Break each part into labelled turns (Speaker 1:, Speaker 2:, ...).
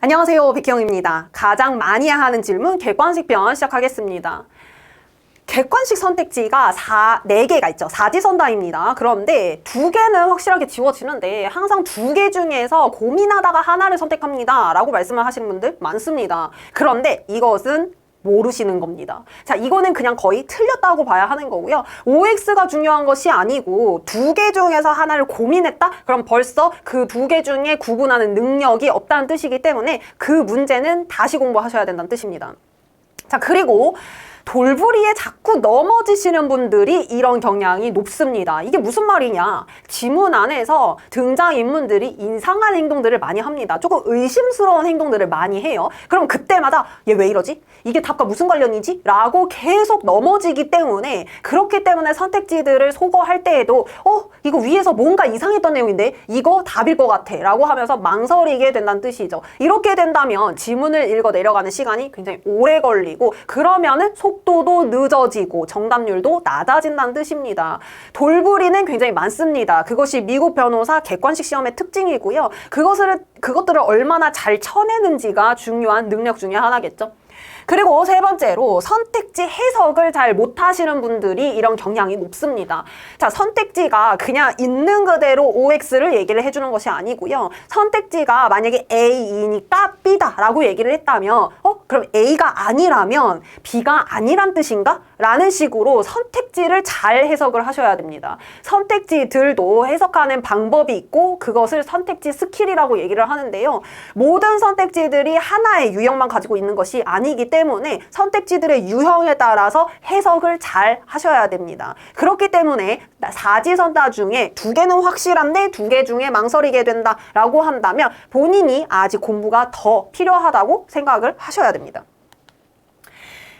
Speaker 1: 안녕하세요. 백희영입니다. 가장 많이 하는 질문 객관식 편 시작하겠습니다. 객관식 선택지가 4, 4개가 있죠. 사지선다입니다. 그런데 두 개는 확실하게 지워지는데 항상 두 개 중에서 고민하다가 하나를 선택합니다. 라고 말씀을 하시는 분들 많습니다. 그런데 이것은 모르시는 겁니다. 자, 이거는 그냥 거의 틀렸다고 봐야 하는 거고요. OX가 중요한 것이 아니고 두 개 중에서 하나를 고민했다? 그럼 벌써 그 두 개 중에 구분하는 능력이 없다는 뜻이기 때문에 그 문제는 다시 공부하셔야 된다는 뜻입니다. 자, 그리고 돌부리에 자꾸 넘어지시는 분들이 이런 경향이 높습니다. 이게 무슨 말이냐? 지문 안에서 등장인물들이 인상한 행동들을 많이 합니다. 조금 의심스러운 행동들을 많이 해요. 그럼 그때마다 얘 왜 이러지? 이게 답과 무슨 관련이지? 라고 계속 넘어지기 때문에 그렇기 때문에 선택지들을 소거할 때에도 어? 이거 위에서 뭔가 이상했던 내용인데 이거 답일 것 같아 라고 하면서 망설이게 된다는 뜻이죠. 이렇게 된다면 지문을 읽어 내려가는 시간이 굉장히 오래 걸리고 그러면은 속 도도 늦어지고 정답률도 낮아진다는 뜻입니다. 돌부리는 굉장히 많습니다. 그것이 미국 변호사 객관식 시험의 특징이고요. 그것을 그것들을 얼마나 잘 쳐내는지가 중요한 능력 중에 하나겠죠. 그리고 세 번째로 선택지 해석을 잘 못하시는 분들이 이런 경향이 높습니다. 자, 선택지가 그냥 있는 그대로 OX를 얘기를 해주는 것이 아니고요. 선택지가 만약에 A이니까 B다 라고 얘기를 했다면, 어, 그럼 A가 아니라면 B가 아니란 뜻인가? 라는 식으로 선택지를 잘 해석을 하셔야 됩니다. 선택지들도 해석하는 방법이 있고 그것을 선택지 스킬이라고 얘기를 하는데요. 모든 선택지들이 하나의 유형만 가지고 있는 것이 아니기 때문에 선택지들의 유형에 따라서 해석을 잘 하셔야 됩니다. 그렇기 때문에 사지선다 중에 두 개는 확실한데 두 개 중에 망설이게 된다라고 한다면 본인이 아직 공부가 더 필요하다고 생각을 하셔야 됩니다.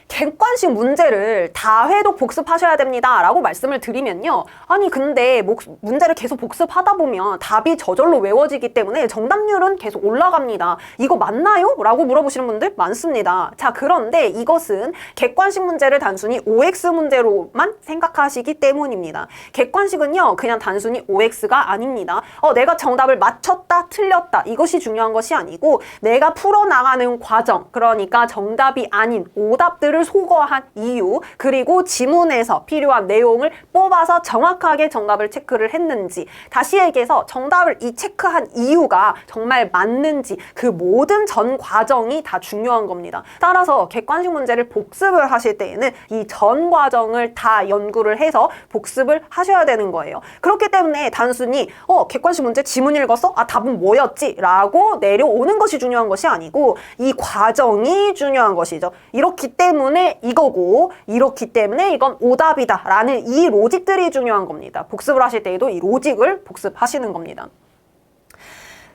Speaker 1: 객관식 문제를 다 회독 복습하셔야 됩니다. 라고 말씀을 드리면요. 아니, 근데 목- 문제를 계속 복습하다 보면 답이 저절로 외워지기 때문에 정답률은 계속 올라갑니다. 이거 맞나요? 라고 물어보시는 분들 많습니다. 자, 그런데 이것은 객관식 문제를 단순히 OX 문제로만 생각하시기 때문입니다. 객관식은요, 그냥 단순히 OX가 아닙니다. 어, 내가 정답을 맞췄다, 틀렸다. 이것이 중요한 것이 아니고 내가 풀어나가는 과정, 그러니까 정답이 아닌 오답들을 소거한 이유, 그리고 지문에서 필요한 내용을 뽑아서 정확하게 정답을 체크를 했는지, 다시 얘기해서 정답을 이 체크한 이유가 정말 맞는지, 그 모든 전 과정이 다 중요한 겁니다. 따라서 객관식 문제를 복습을 하실 때에는 이 전 과정을 다 연구를 해서 복습을 하셔야 되는 거예요. 그렇기 때문에 단순히 어 객관식 문제 지문 읽었어? 아 답은 뭐였지? 라고 내려오는 것이 중요한 것이 아니고 이 과정이 중요한 것이죠. 이렇기 때문에 이거고 이렇기 때문에 이건 오답이다 라는 이 로직들이 중요한 겁니다. 복습을 하실 때에도 이 로직을 복습하시는 겁니다.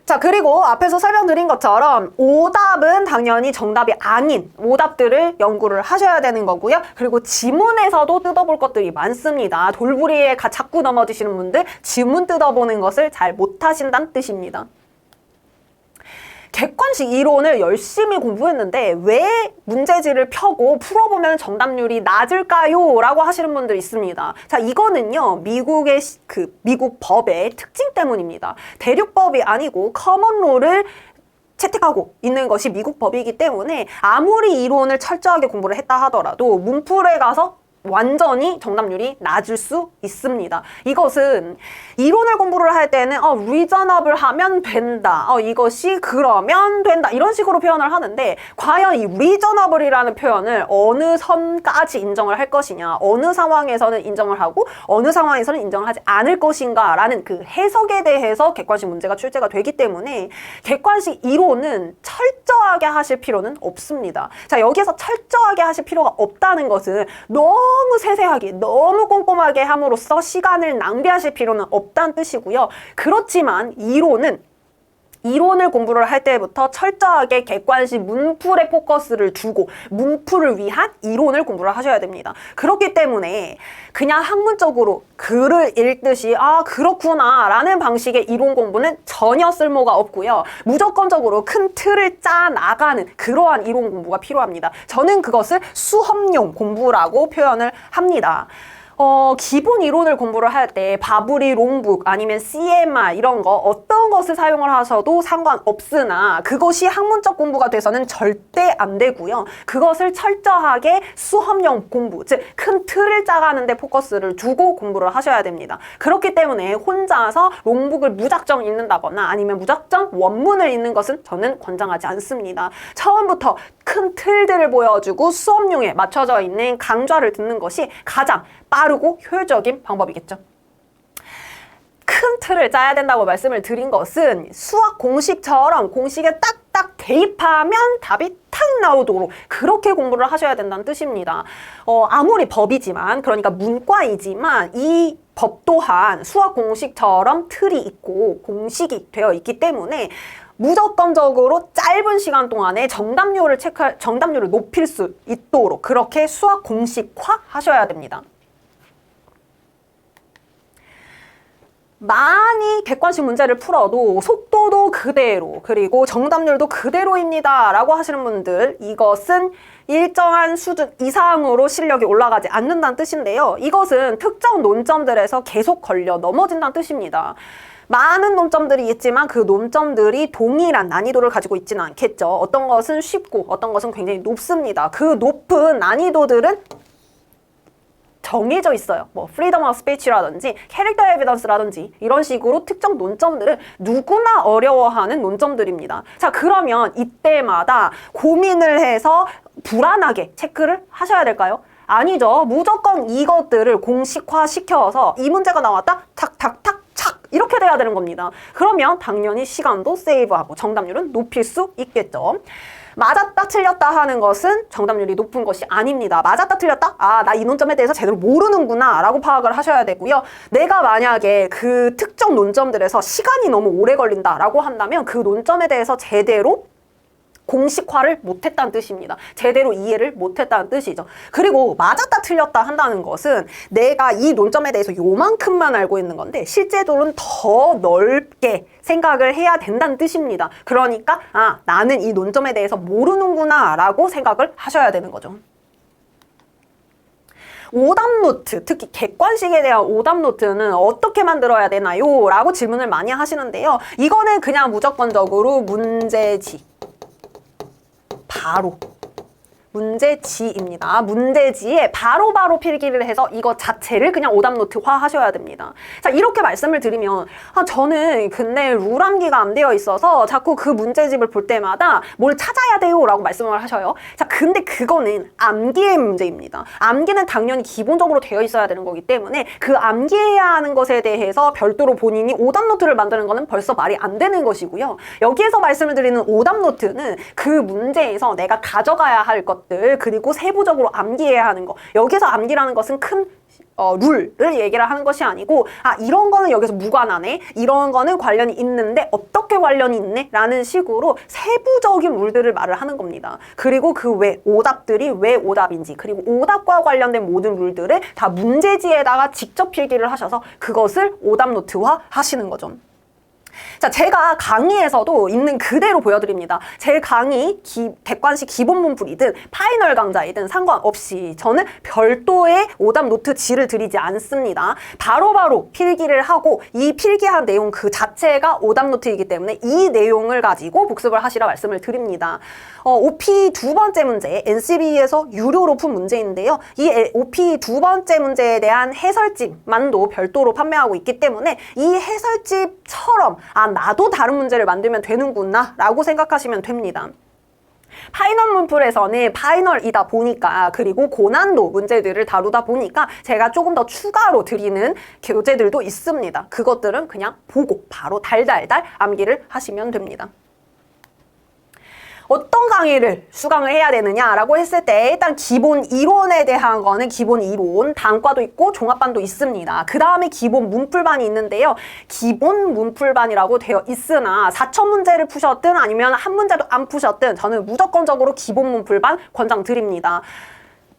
Speaker 1: 자, 그리고 앞에서 설명드린 것처럼 오답은 당연히 정답이 아닌 오답들을 연구를 하셔야 되는 거고요. 그리고 지문에서도 뜯어볼 것들이 많습니다. 돌부리에 가- 자꾸 넘어지시는 분들 지문 뜯어보는 것을 잘 못하신다는 뜻입니다. 객관식 이론을 열심히 공부했는데 왜 문제지를 펴고 풀어보면 정답률이 낮을까요? 라고 하시는 분들 있습니다. 자, 이거는요, 미국의 시- 그, 미국 법의 특징 때문입니다. 대륙법이 아니고 커먼롤을 채택하고 있는 것이 미국 법이기 때문에 아무리 이론을 철저하게 공부를 했다 하더라도 문풀에 가서 완전히 정답률이 낮을 수 있습니다. 이것은 이론을 공부를 할 때는 어, reasonable 하면 된다. 어, 이것이 그러면 된다. 이런 식으로 표현을 하는데 과연 이 reasonable이라는 표현을 어느 선까지 인정을 할 것이냐, 어느 상황에서는 인정을 하고 어느 상황에서는 인정을 하지 않을 것인가라는 그 해석에 대해서 객관식 문제가 출제가 되기 때문에 객관식 이론은 철저하게 하실 필요는 없습니다. 자, 여기서 철저하게 하실 필요가 없다는 것은 너무 세세하게, 너무 꼼꼼하게 함으로써 시간을 낭비하실 필요는 없다는 뜻이고요. 그렇지만 이론은 이론을 공부를 할 때부터 철저하게 객관식 문풀에 포커스를 두고 문풀을 위한 이론을 공부를 하셔야 됩니다. 그렇기 때문에 그냥 학문적으로 글을 읽듯이 아 그렇구나 라는 방식의 이론 공부는 전혀 쓸모가 없고요. 무조건적으로 큰 틀을 짜 나가는 그러한 이론 공부가 필요합니다. 저는 그것을 수험용 공부라고 표현을 합니다. 어, 기본 이론을 공부를 할 때 바브리 롱북 아니면 CMR 이런 거 어떤 것을 사용을 하셔도 상관없으나 그것이 학문적 공부가 돼서는 절대 안 되고요. 그것을 철저하게 수업용 공부, 즉 큰 틀을 짜가는 데 포커스를 두고 공부를 하셔야 됩니다. 그렇기 때문에 혼자서 롱북을 무작정 읽는다거나 아니면 무작정 원문을 읽는 것은 저는 권장하지 않습니다. 처음부터 큰 틀들을 보여주고 수업용에 맞춰져 있는 강좌를 듣는 것이 가장 빠르고 효율적인 방법이겠죠. 큰 틀을 짜야 된다고 말씀을 드린 것은 수학 공식처럼 공식에 딱딱 대입하면 답이 탁 나오도록 그렇게 공부를 하셔야 된다는 뜻입니다. 어, 아무리 법이지만, 그러니까 문과이지만 이 법 또한 수학 공식처럼 틀이 있고 공식이 되어 있기 때문에 무조건적으로 짧은 시간 동안에 정답률을 체크, 정답률을 높일 수 있도록 그렇게 수학 공식화 하셔야 됩니다. 많이 객관식 문제를 풀어도 속도도 그대로 그리고 정답률도 그대로입니다. 라고 하시는 분들 이것은 일정한 수준 이상으로 실력이 올라가지 않는다는 뜻인데요. 이것은 특정 논점들에서 계속 걸려 넘어진다는 뜻입니다. 많은 논점들이 있지만 그 논점들이 동일한 난이도를 가지고 있지는 않겠죠. 어떤 것은 쉽고 어떤 것은 굉장히 높습니다. 그 높은 난이도들은 정해져 있어요. 뭐 프리덤 오브 스피치라든지 캐릭터 에비던스라든지 이런 식으로 특정 논점들은 누구나 어려워하는 논점들입니다. 자, 그러면 이때마다 고민을 해서 불안하게 체크를 하셔야 될까요? 아니죠. 무조건 이것들을 공식화 시켜서 이 문제가 나왔다. 탁탁탁 착 이렇게 돼야 되는 겁니다. 그러면 당연히 시간도 세이브하고 정답률은 높일 수 있겠죠. 맞았다 틀렸다 하는 것은 정답률이 높은 것이 아닙니다. 맞았다 틀렸다? 아, 나 이 논점에 대해서 제대로 모르는구나 라고 파악을 하셔야 되고요. 내가 만약에 그 특정 논점들에서 시간이 너무 오래 걸린다 라고 한다면 그 논점에 대해서 제대로 공식화를 못했다는 뜻입니다. 제대로 이해를 못했다는 뜻이죠. 그리고 맞았다 틀렸다 한다는 것은 내가 이 논점에 대해서 요만큼만 알고 있는 건데 실제로는 더 넓게 생각을 해야 된다는 뜻입니다. 그러니까 아 나는 이 논점에 대해서 모르는구나 라고 생각을 하셔야 되는 거죠. 오답 노트, 특히 객관식에 대한 오답 노트는 어떻게 만들어야 되나요? 라고 질문을 많이 하시는데요. 이거는 그냥 무조건적으로 문제지. 바로 문제지입니다. 문제지에 바로바로 바로 필기를 해서 이거 자체를 그냥 오답노트화 하셔야 됩니다. 자, 이렇게 말씀을 드리면, 아, 저는 근데 룰암기가 안 되어 있어서 자꾸 그 문제집을 볼 때마다 뭘 찾아야 돼요 라고 말씀을 하셔요. 자, 근데 그거는 암기의 문제입니다. 암기는 당연히 기본적으로 되어 있어야 되는 거기 때문에 그 암기해야 하는 것에 대해서 별도로 본인이 오답노트를 만드는 거는 벌써 말이 안 되는 것이고요. 여기에서 말씀을 드리는 오답노트는 그 문제에서 내가 가져가야 할 것, 것들 그리고 세부적으로 암기해야 하는 거. 여기서 암기라는 것은 큰 어, 룰을 얘기를 하는 것이 아니고 아 이런 거는 여기서 무관하네. 이런 거는 관련이 있는데 어떻게 관련이 있네? 라는 식으로 세부적인 룰들을 말을 하는 겁니다. 그리고 그 외 오답들이 왜 오답인지 그리고 오답과 관련된 모든 룰들을 다 문제지에다가 직접 필기를 하셔서 그것을 오답 노트화 하시는 거죠 자, 제가 강의에서도 있는 그대로 보여드립니다. 제 강의 기, 객관식 기본 문풀이든 파이널 강좌이든 상관없이 저는 별도의 오답 노트 지를 드리지 않습니다. 바로바로 바로 필기를 하고 이 필기한 내용 그 자체가 오답 노트이기 때문에 이 내용을 가지고 복습을 하시라 말씀을 드립니다. 어, OP 두 번째 문제, NCB에서 유료로 푼 문제인데요. 이 OP 두 번째 문제에 대한 해설집만도 별도로 판매하고 있기 때문에 이 해설집처럼 아 나도 다른 문제를 만들면 되는구나 라고 생각하시면 됩니다. 파이널 문풀에서는 파이널이다 보니까 그리고 고난도 문제들을 다루다 보니까 제가 조금 더 추가로 드리는 교재들도 있습니다. 그것들은 그냥 보고 바로 달달달 암기를 하시면 됩니다. 어떤 강의를 수강을 해야 되느냐라고 했을 때 일단 기본 이론에 대한 거는 기본 이론, 단과도 있고 종합반도 있습니다. 그 다음에 기본 문풀반이 있는데요. 기본 문풀반이라고 되어 있으나 4천 문제를 푸셨든 아니면 한 문제도 안 푸셨든 저는 무조건적으로 기본 문풀반 권장드립니다.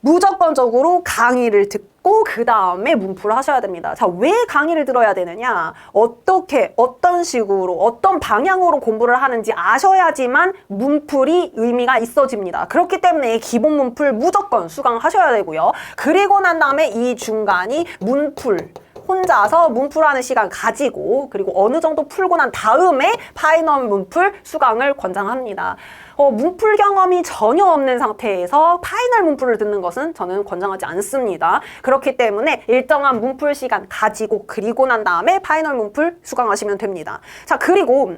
Speaker 1: 무조건적으로 강의를 듣고 그 다음에 문풀을 하셔야 됩니다. 자, 왜 강의를 들어야 되느냐? 어떻게, 어떤 식으로, 어떤 방향으로 공부를 하는지 아셔야지만 문풀이 의미가 있어집니다. 그렇기 때문에 기본 문풀 무조건 수강하셔야 되고요. 그리고 난 다음에 이 중간이 문풀. 혼자서 문풀하는 시간 가지고 그리고 어느 정도 풀고 난 다음에 파이널 문풀 수강을 권장합니다. 어, 문풀 경험이 전혀 없는 상태에서 파이널 문풀을 듣는 것은 저는 권장하지 않습니다. 그렇기 때문에 일정한 문풀 시간 가지고 그리고 난 다음에 파이널 문풀 수강하시면 됩니다. 자, 그리고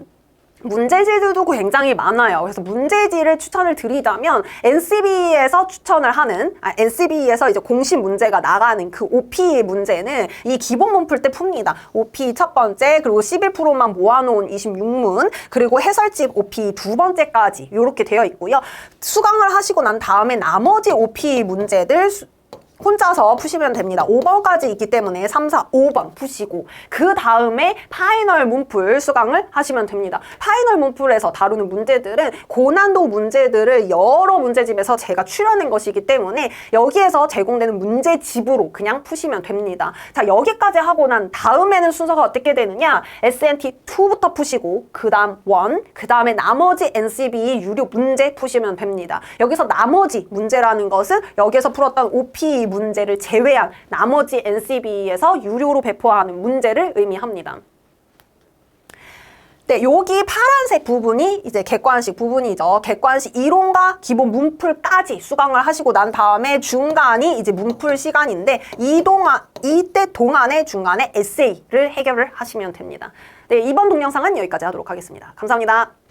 Speaker 1: 문제지들도 굉장히 많아요. 그래서 문제지를 추천을 드리자면 NCB에서 추천을 하는 아, NCB에서 이제 공식 문제가 나가는 그 OP 문제는 이 기본 문 풀 때 풉니다. OP 첫 번째 그리고 11%만 모아놓은 26문 그리고 해설집 OP 두 번째까지 이렇게 되어 있고요. 수강을 하시고 난 다음에 나머지 OP 문제들 수- 혼자서 푸시면 됩니다. 5번까지 있기 때문에 3, 4, 5번 푸시고 그 다음에 파이널 문풀 수강을 하시면 됩니다. 파이널 문풀에서 다루는 문제들은 고난도 문제들을 여러 문제집에서 제가 출연한 것이기 때문에 여기에서 제공되는 문제집으로 그냥 푸시면 됩니다. 자 여기까지 하고 난 다음에는 순서가 어떻게 되느냐 SNT2부터 푸시고 그 다음 1, 그 다음에 나머지 NCB 유료 문제 푸시면 됩니다. 여기서 나머지 문제라는 것은 여기에서 풀었던 문제를 제외한 나머지 NCB에서 유료로 배포하는 문제를 의미합니다. 네, 여기 파란색 부분이 이제 객관식 부분이죠. 객관식 이론과 기본 문풀까지 수강을 하시고 난 다음에 중간이 이제 문풀 시간인데 이 동안 이때 동안에 중간에 에세이를 해결을 하시면 됩니다. 네, 이번 동영상은 여기까지 하도록 하겠습니다. 감사합니다.